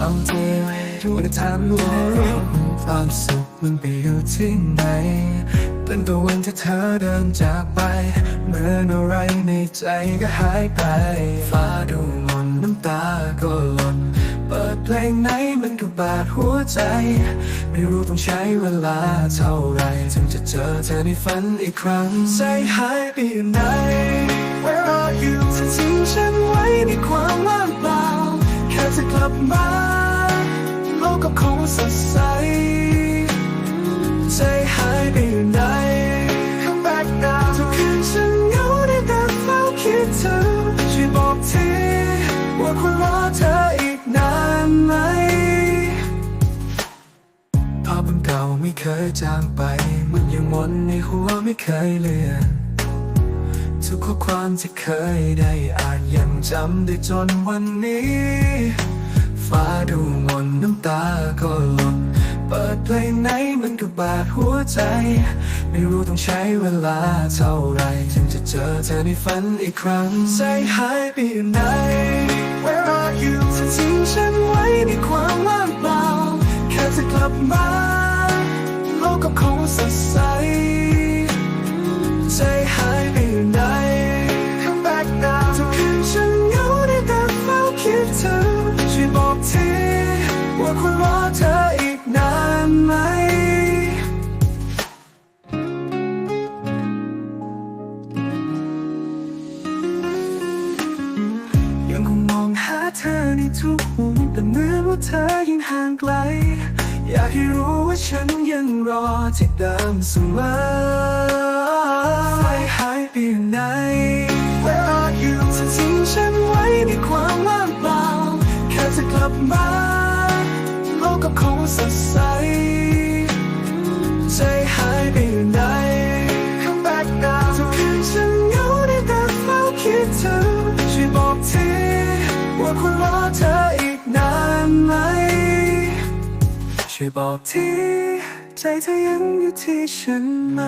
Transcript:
เอาใจทุกทางรู้ความสุขมันไปอยู่ที่ไหนตั้งแต่วันที่เธอเดินจากไป เหมื่อนอะไรในใจก็หายไป ฟ้าดูมนน้ำตาก็หล่นเปิดเพลงไหนมันก็บาดหัวใจ ไม่รู้ต้องใช้เวลาเท่าไหรถึงจะเจอเธอในฝันอีกครั้งใจหายไปอยู่ไหน Where are you เธอทิ้งฉันไว้ในความว่างเปล่าแค่จะกลับมา สดใส ใจหายไปอยู่ไหน Come back now ทุกคืนฉันเหงาได้แต่เฝ้าคิดเธอช่วยบอกทีว่าคุณรอเธออีกนานไหม ภาพมันเก่าไม่เคยจางไป มันยังวนในหัวไม่เคยเลือนทุกข้อความที่เคยได้อ่านยังจำได้จนวันนี้ ฟ้าดูมนน้ำตาก็หล่นเปิดเพลงไหนมันก็บาดหัวใจ ไม่รู้ต้องใช้เวลาเท่าไรถึงจะเจอเธอในฝันอีกครั้งใจหายไปยไหน Where are you เธอทิ้งฉันไว้ในความว่างเปล่า แค่จะกลับมาโลกก็คงสดใส คุณรอเธออีกนานไหม ยังคงมองหาเธอในทุกมุมแต่เหมือนว่าเธอยังห่างไกล อยากให้รู้ว่าฉันยังรอที่เดิมเสมอไฟหายไปอยู่ไหน สดใส ใจหายไปอยู่ไหน Come back now ทุกคืนฉันเหงาได้แต่เฝ้าคิดถึงช่วยบอกทีว่าคุณรอเธออีกนานไหม ช่วยบอกทีใจเธอยังอยู่ที่ฉันไหม